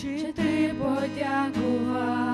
чи ти подякував?